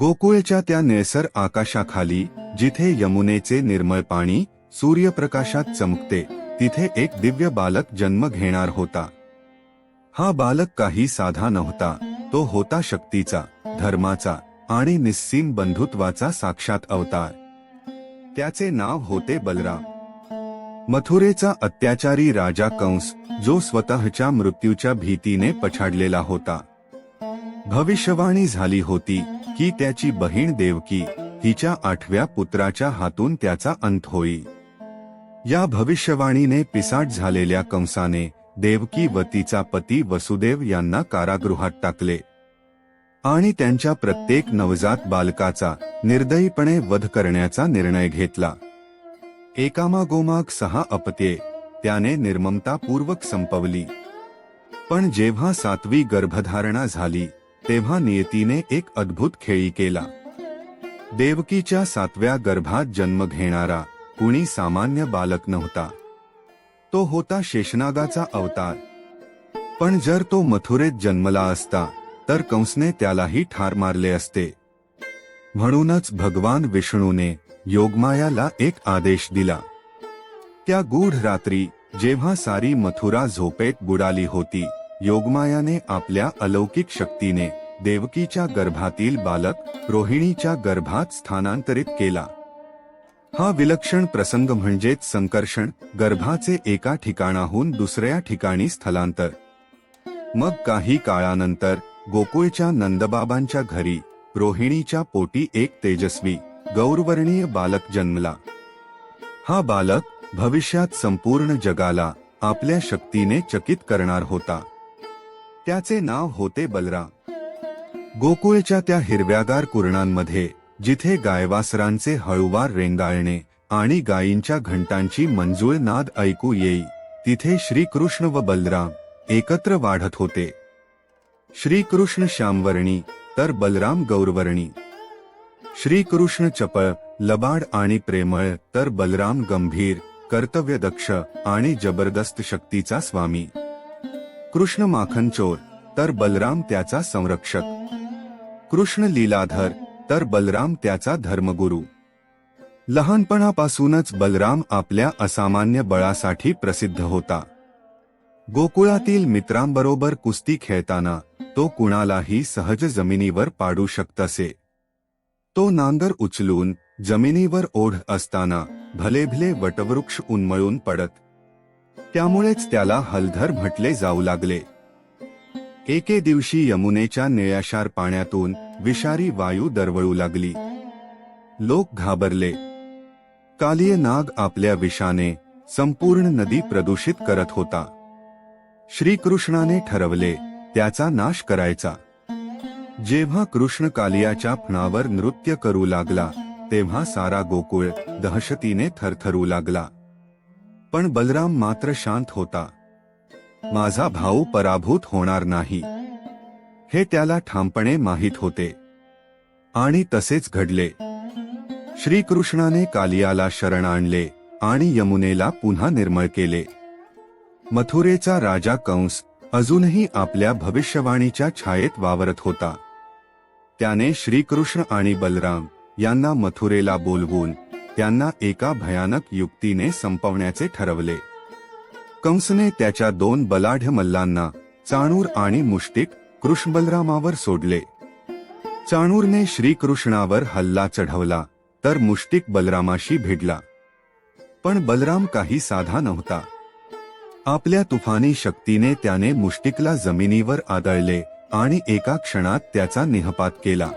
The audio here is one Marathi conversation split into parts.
गोकुळच्या त्या नेसर आकाशाखाली जिथे यमुनेचे निर्मळ पाणी सूर्यप्रकाशात चमकते तिथे एक दिव्य बालक जन्म घेणार होता. हा बालक काही साधा नव्हता तो होता शक्तीचा धर्माचा आणि निस्सीम बंधुत्वाचा साक्षात अवतार. त्याचे नाव होते बलराम. मथुरेचा अत्याचारी राजा कंस जो स्वतःच्या मृत्यूच्या भीतीने पछाडलेला होता. भविष्यवाणी झाली होती की त्याची बहीण देवकी हिच्या आठव्या पुत्राच्या हातून त्याचा अंत होई. या भविष्यवाणीने पिसाट झालेल्या कंसाने देवकी व तिचा पती वसुदेव यांना कारागृहात टाकले. आणि त्यांच्या प्रत्येक नवजात बालकाचा निर्दयीपणे वध करण्याचा निर्णय घेतला. एकामागोमाग सहा अपत्ये त्याने निर्ममतापूर्वक संपवली. पण जेव्हा सातवी गर्भधारणा झाली तेव्हा नियतीने एक अद्भुत खेळी केला. देवकीच्या सातव्या गर्भात जन्म घेणारा कुणी सामान्य बालक नव्हता. तो होता शेषनागाचा अवतार. पण जर तो मथुरेत जन्मला असता तर कंसने त्यालाही ठार मारले असते. म्हणूनच भगवान विष्णूने योगमायाला एक आदेश दिला. त्या गूढ रात्री जेव्हा सारी मथुरा झोपेत बुडाली होती योगमायाने आपल्या अलौकिक शक्तीने देवकीच्या गर्भातील बालक रोहिणीच्या गर्भात स्थानांतरित केला. हा विलक्षण प्रसंग म्हणजेच संकर्षण गर्भाचे एका ठिकाणाहून दुसऱ्या ठिकाणी स्थलांतर. मग काही काळानंतर गोकुळच्या नंदबाबांच्या घरी रोहिणीच्या पोटी एक तेजस्वी गौरवर्णीय बालक जन्मला. हा बालक भविष्यात संपूर्ण जगाला आपल्या शक्तीने चकित करणार होता. त्याचे नाव होते बलराम. गोकुळच्या त्या हिरव्यागार कुरणांमध्ये जिथे गायवासरांचे हळुवार रेंगाळणे आणि गायींच्या घंटांची मंजूळ नाद ऐकू येई तिथे श्रीकृष्ण व बलराम एकत्र वाढत होते. श्रीकृष्ण श्यामवर्णी तर बलराम गौरवर्णी. श्रीकृष्ण चपळ लबाड आणि प्रेमळ तर बलराम गंभीर कर्तव्यदक्ष आणि जबरदस्त शक्तीचा स्वामी. कृष्ण माखनचोर तर बलराम त्याचा संरक्षक. कृष्ण लीलाधर तर बलराम त्याचा धर्मगुरू. लहानपणापासूनच बलराम आपल्या असामान्य बळासाठी प्रसिद्ध होता. गोकुळातील मित्रांबरोबर कुस्ती खेळताना तो कुणालाही सहज जमिनीवर पाडू शकत असे तो नांगर उचलून जमिनीवर ओढ असताना भलेभले वटवृक्ष उन्मळून पडत त्यामुळेच त्याला हलधर म्हटले जाऊ लागले. एके दिवशी यमुनेच्या निळ्याशार पाण्यातून विषारी वायू दरवळू लागली. लोक घाबरले. कालिय नाग आपल्या विषाने संपूर्ण नदी प्रदूषित करत होता. श्रीकृष्णाने ठरवले त्याचा नाश करायचा. जेव्हा कृष्ण कालियाच्या फणावर नृत्य करू लागला तेव्हा सारा गोकुळ दहशतीने थरथरू लागला. पण बलराम मात्र शांत होता. माझा भाऊ पराभूत होणार नाही. हे त्याला ठामपणे माहीत होते. आणि तसेच घडले. श्रीकृष्णाने कालियाला शरण आणले आणि यमुनेला पुन्हा निर्मळ केले. मथुरेचा राजा कंस अजूनही आपल्या भविष्यवाणीच्या छायेत वावरत होता. त्याने श्रीकृष्ण आणि बलराम यांना मथुरेला बोलवून त्यांना एका भयानक युक्तीने संपवण्याचे ठरवले. कंसने त्याच्या दोन बलाढ्य मल्लांना चाणूर आणि मुष्टिक कृष्णबलरामावर सोडले. चाणूरने श्रीकृष्णावर हल्ला चढवला तर मुष्टिक बलरामाशी भिडला. पण बलराम काही साधा नव्हता. आपल्या तुफानी शक्तीने त्याने मुष्टिकला जमिनीवर आदळले आणि एका क्षणात त्याचा निहपात केला.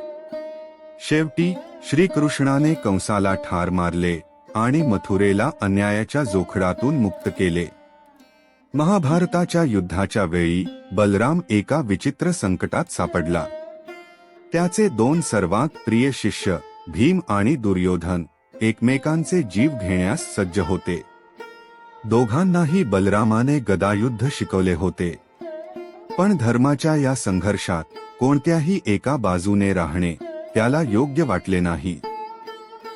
शेवटी श्रीकृष्णाने कंसाला ठार मारले आणि मथुरेला अन्यायाच्या जोखडातून मुक्त केले. महाभारताच्या युद्धाच्या वेळी बलराम एका विचित्र संकटात सापडला. त्याचे दोन सर्वात प्रिय शिष्य भीम आणि दुर्योधन एकमेकांचे जीव घेण्यास सज्ज होते. दोघांनाही बलरामाने गदायुद्ध शिकवले होते. पण धर्माच्या या संघर्षात कोणत्याही एका बाजूने राहणे त्याला योग्य वाटले नाही.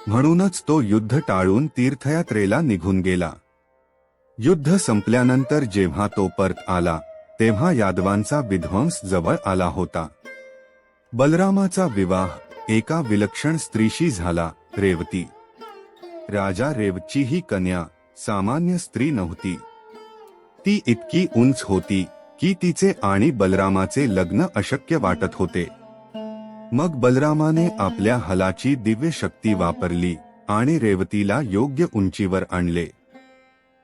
म्हणूनच तो युद्ध टाळून तीर्थयात्रेला निघून गेला. युद्ध संपल्यानंतर जेव्हा तो परत आला तेव्हा यादवांचा विध्वंस जवळ आला होता. बलरामाचा विवाह एका विलक्षण स्त्रीशी झाला रेवती. राजा रेवची ही कन्या सामान्य स्त्री नव्हती. ती इतकी उंच होती की तिचे आणि बलरामाचे लग्न अशक्य वाटत होते. मग बलरामाने आपल्या हलाची दिव्य शक्ती वापरली आणि रेवतीला योग्य उंचीवर आणले.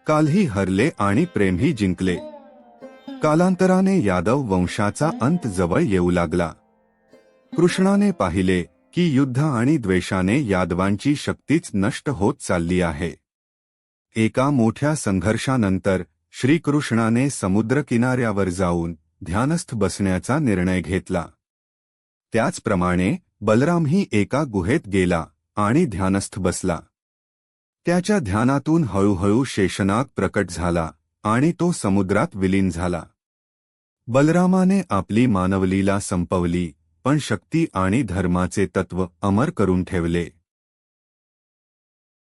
कालही हरले आणि प्रेमही जिंकले. कालांतराने यादव वंशाचा अंत जवळ येऊ लागला. कृष्णाने पाहिले की युद्ध आणि द्वेषाने यादवांची शक्तीच नष्ट होत चालली आहे. एका मोठ्या संघर्षानंतर श्रीकृष्णाने समुद्रकिनाऱ्यावर जाऊन ध्यानस्थ बसण्याचा निर्णय घेतला. त्याचप्रमाणे बलरामही एका गुहेत गेला आणि ध्यानस्थ बसला. त्याच्या ध्यानातून हळूहळू शेषनाग प्रकट झाला आणि तो समुद्रात विलीन झाला. बलरामाने आपली मानवलीला संपवली पण शक्ती आणि धर्माचे तत्व अमर करून ठेवले.